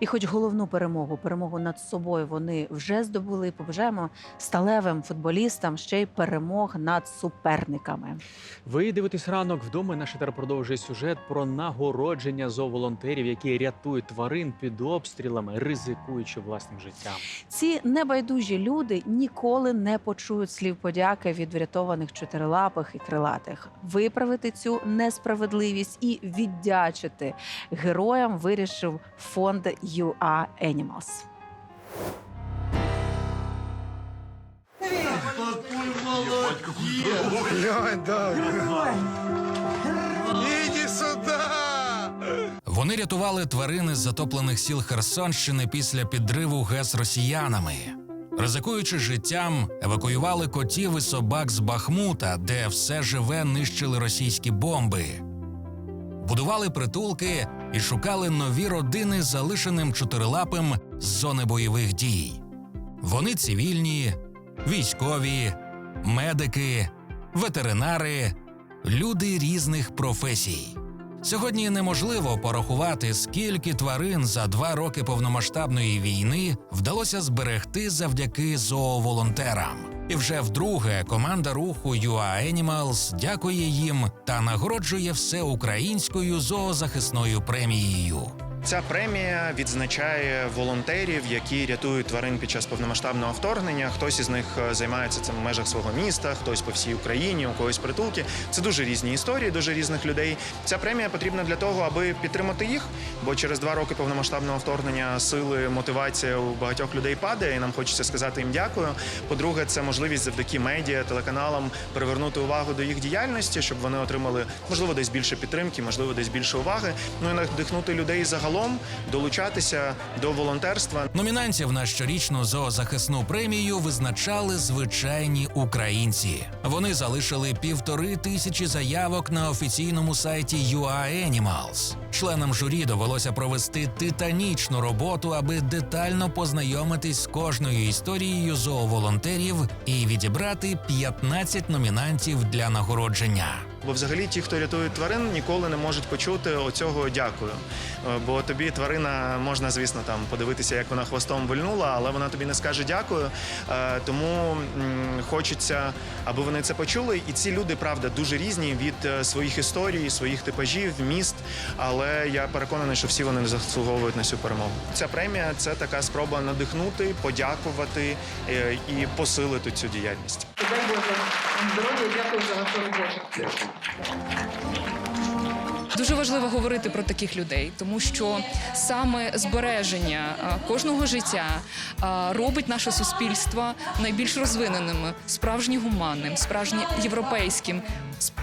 І, хоч головну перемогу, перемогу над собою вони вже здобули. Побажаємо сталевим футболістам ще й перемог над суперниками. Ви дивитесь ранок вдома. Наш етер продовжує сюжет про нагородження зооволонтерів, які рятують тварин під обстрілами, ризикуючи власним життям. Ці небайдужі люди ніколи не почують слів подяки від врятованих чотирилапих і крилатих. Виправити цю несправедливість і віддячити героям вирішив фонд UA Animals. Лень, да. Иди сюда! Вони рятували тварини з затоплених сіл Херсонщини після підриву ГЕС росіянами. Ризикуючи життям, евакуювали котів і собак з Бахмута, де все живе нищили російські бомби. Будували притулки і шукали нові родини залишеним чотирилапим з зони бойових дій. Вони цивільні, військові, медики, ветеринари, люди різних професій. Сьогодні неможливо порахувати, скільки тварин за два роки повномасштабної війни вдалося зберегти завдяки зооволонтерам. І вже вдруге команда руху UA Animals дякує їм та нагороджує всеукраїнською зоозахисною премією. Ця премія відзначає волонтерів, які рятують тварин під час повномасштабного вторгнення. Хтось із них е, займається цим в межах свого міста, хтось по всій Україні, у когось притулки. Це дуже різні історії, дуже різних людей. Ця премія потрібна для того, аби підтримати їх. Бо через два роки повномасштабного вторгнення сили, мотивація у багатьох людей падає, і нам хочеться сказати їм дякую. По-друге, це можливість завдяки медіа, телеканалам привернути увагу до їх діяльності, щоб вони отримали можливо десь більше підтримки, можливо, десь більше уваги. Ну і надихнути людей загалом долучатися до волонтерства. Номінантів на щорічну зоозахисну премію визначали звичайні українці. Вони залишили півтори тисячі заявок на офіційному сайті UA Animals. Членам журі довелося провести титанічну роботу, аби детально познайомитись з кожною історією зооволонтерів і відібрати 15 номінантів для нагородження. Бо взагалі ті, хто рятують тварин, ніколи не можуть почути оцього дякую. Е, Бо тобі тварина можна, звісно, там подивитися, як вона хвостом вильнула, але вона тобі не скаже дякую. Е, Тому хочеться, аби вони це почули. І ці люди, правда, дуже різні від е, своїх історій, своїх типажів, міст. Але я переконаний, що всі вони заслуговують на цю перемогу. Ця премія це така спроба надихнути, подякувати і посилити цю діяльність. Дай Боже вам здоров'я дякую за вашу роботу. Дуже важливо говорити про таких людей, тому що саме збереження кожного життя робить наше суспільство найбільш розвиненим, справжнє гуманним, справжнє європейським,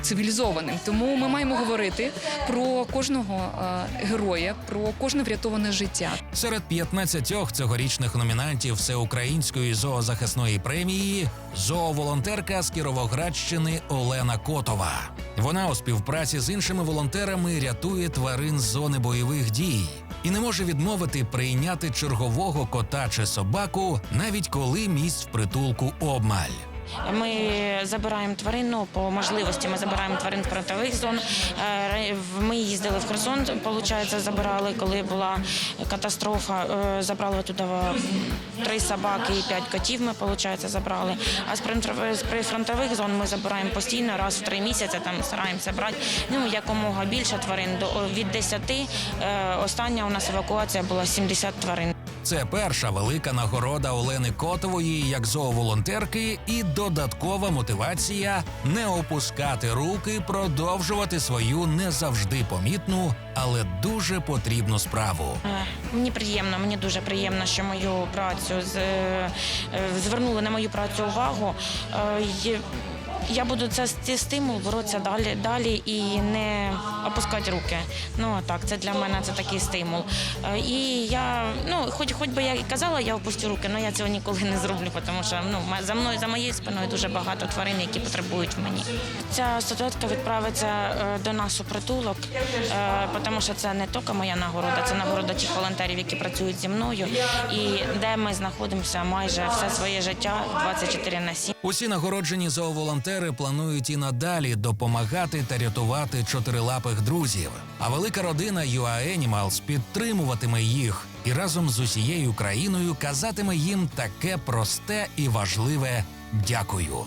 цивілізованим. Тому ми маємо говорити про кожного героя, про кожне врятоване життя. Серед 15 цьогорічних номінантів всеукраїнської зоозахисної премії зооволонтерка з Кіровоградщини Олена Котова. Вона у співпраці з іншими волонтерами рятує тварин з зони бойових дій і не може відмовити прийняти чергового кота чи собаку, навіть коли місць в притулку обмаль. Ми забираємо тварину по можливості. Ми забираємо тварин з фронтових зон. Е, Ми їздили в Херсон, виходить, забирали, коли була катастрофа. Е, Забрали туди три собаки і п'ять котів. Ми виходить, забрали. А з прифронтових- зон ми забираємо постійно, раз в три місяці. Там стараємося брати ну якомога більше тварин. Від 10. Е, Остання у нас евакуація була 70 тварин. Це перша велика нагорода Олени Котової як зооволонтерки і додаткова мотивація не опускати руки, продовжувати свою не завжди помітну, але дуже потрібну справу. Е, Мені приємно, мені дуже приємно, що мою працю з, е, звернули на мою працю увагу. Я буду це це стимул боротися далі, далі і не опускати руки. Ну так, це для мене це такий стимул. Е, І я, ну, хоч хоч би я і казала, я опустю руки, але я цього ніколи не зроблю, тому що ну за мною, за моєю спиною дуже багато тварин, які потребують мені. Ця статуетка відправиться е, до нас у притулок, е, тому що це не тільки моя нагорода, це нагорода тих волонтерів, які працюють зі мною, і де ми знаходимося майже все своє життя 24 на 7. Усі нагороджені зооволонтери волонтери планують і надалі допомагати та рятувати чотирилапих друзів. А велика родина UA Animals підтримуватиме їх і разом з усією країною казатиме їм таке просте і важливе дякую.